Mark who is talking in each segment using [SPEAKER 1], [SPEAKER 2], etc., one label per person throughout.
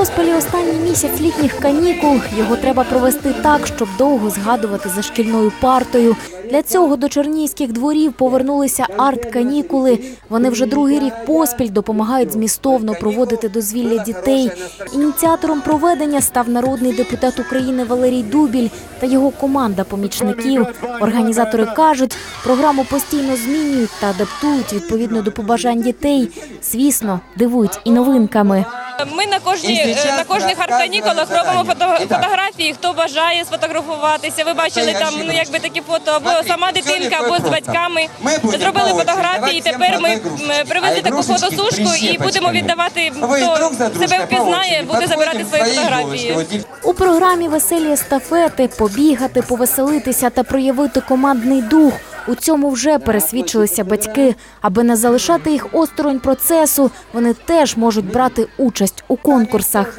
[SPEAKER 1] Бориспілі останній місяць літніх канікул. Його треба провести так, щоб довго згадувати за шкільною партою. Для цього до чернігівських дворів повернулися арт-канікули. Вони вже другий рік поспіль допомагають змістовно проводити дозвілля дітей. Ініціатором проведення став народний депутат України Валерій Дубіль та його команда помічників. Організатори кажуть, програму постійно змінюють та адаптують відповідно до побажань дітей. Звісно, дивують і новинками.
[SPEAKER 2] Ми на кожні е, на кожних арт-канікулах робимо фото, фотографії. Хто бажає сфотографуватися. Ви бачили там ну якби такі фото або сама дитинка, або з батьками. Зробили фотографії. Тепер ми привезли таку фотосушку і будемо віддавати. Хто себе впізнає, буде забирати свої фотографії.
[SPEAKER 1] У програмі веселі естафети побігати, повеселитися та проявити командний дух. У цьому вже пересвідчилися батьки. Аби не залишати їх осторонь процесу, вони теж можуть брати участь у конкурсах.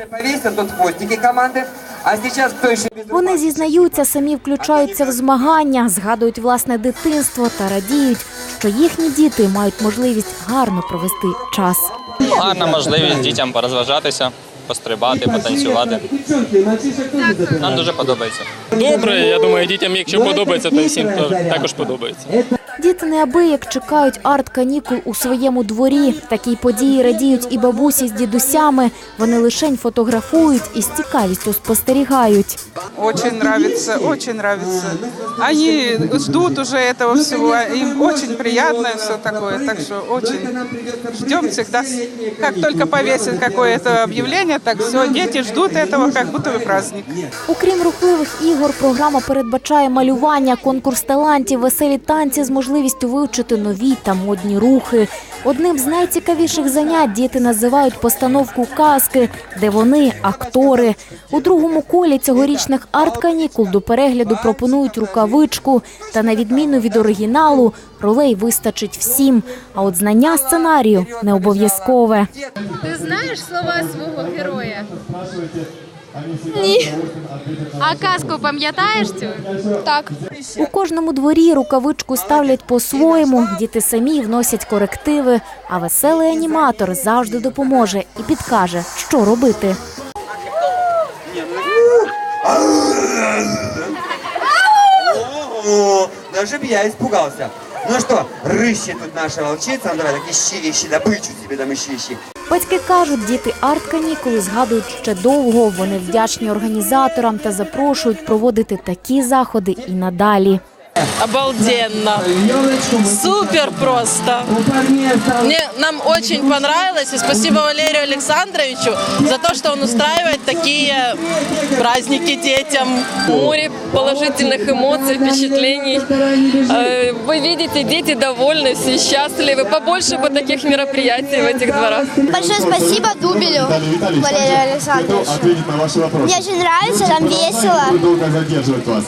[SPEAKER 1] Вони зізнаються, самі включаються в змагання, згадують власне дитинство та радіють, що їхні діти мають можливість гарно провести час.
[SPEAKER 3] Гарна можливість дітям порозважатися, пострибати, потанцювати. Нам дуже подобається.
[SPEAKER 4] Добре, я думаю, дітям, якщо подобається, то і всім то також подобається.
[SPEAKER 1] Діти неабияк чекають арт-канікул у своєму дворі. Такій події радіють і бабусі з дідусями. Вони лишень фотографують і з цікавістю спостерігають.
[SPEAKER 5] Очень нравится, очень нравится. Они ждут уже этого всего, им очень приятно все такое, так что очень ждем всегда. Как только повесят какое-то объявление, так все, дети ждут этого, как будто бы праздник.
[SPEAKER 1] Окрім рухливих ігор, програма передбачає малювання, конкурс талантів, веселі танці з можливістю вивчити нові та модні рухи. Одним з найцікавіших занять діти називають постановку казки, де вони актори. У другому колі цьогорічних арт-канікул до перегляду пропонують рукавичку. Та на відміну від оригіналу, ролей вистачить всім. А от знання сценарію не обов'язкове.
[SPEAKER 6] Ти знаєш слова свого героя? Ні. А казку пам'ятаєш цю? Так.
[SPEAKER 1] У кожному дворі рукавичку ставлять по-своєму. Діти самі вносять корективи, а веселий аніматор завжди допоможе і підкаже, що робити.
[SPEAKER 7] Даже б я испугался. Ну що, рыщи тут наша волчиця, Андрей, так ищи, ищи добичу себе там ищи, ищи.
[SPEAKER 1] Батьки кажуть, діти арт-канікули згадують ще довго. Вони вдячні організаторам та запрошують проводити такі заходи і надалі.
[SPEAKER 8] Обалденно. Супер просто. Мне, нам очень понравилось. И спасибо Валерию Александровичу за то, что он устраивает такие праздники детям.
[SPEAKER 2] Море положительных эмоций, впечатлений. Э, Вы видите, дети довольны, все счастливы. Побольше бы таких мероприятий в этих дворах.
[SPEAKER 9] Большое спасибо Дубелю Валерию Александровичу. Мне очень нравится, там весело,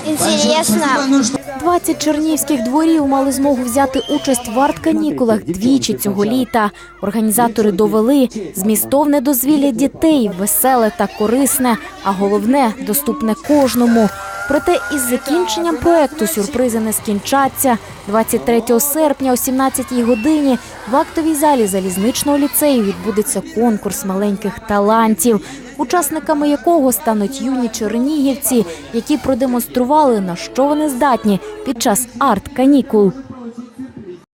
[SPEAKER 9] интересно.
[SPEAKER 1] 20 чернівських дворів мали змогу взяти участь в арт-канікулах двічі цього літа. Організатори довели змістовне дозвілля дітей, веселе та корисне, а головне доступне кожному. Проте із закінченням проекту сюрпризи не скінчаться. 23 серпня о 17 годині в актовій залі залізничного ліцею відбудеться конкурс маленьких талантів, учасниками якого стануть юні чернігівці, які продемонстрували на що вони здатні під час арт-канікул.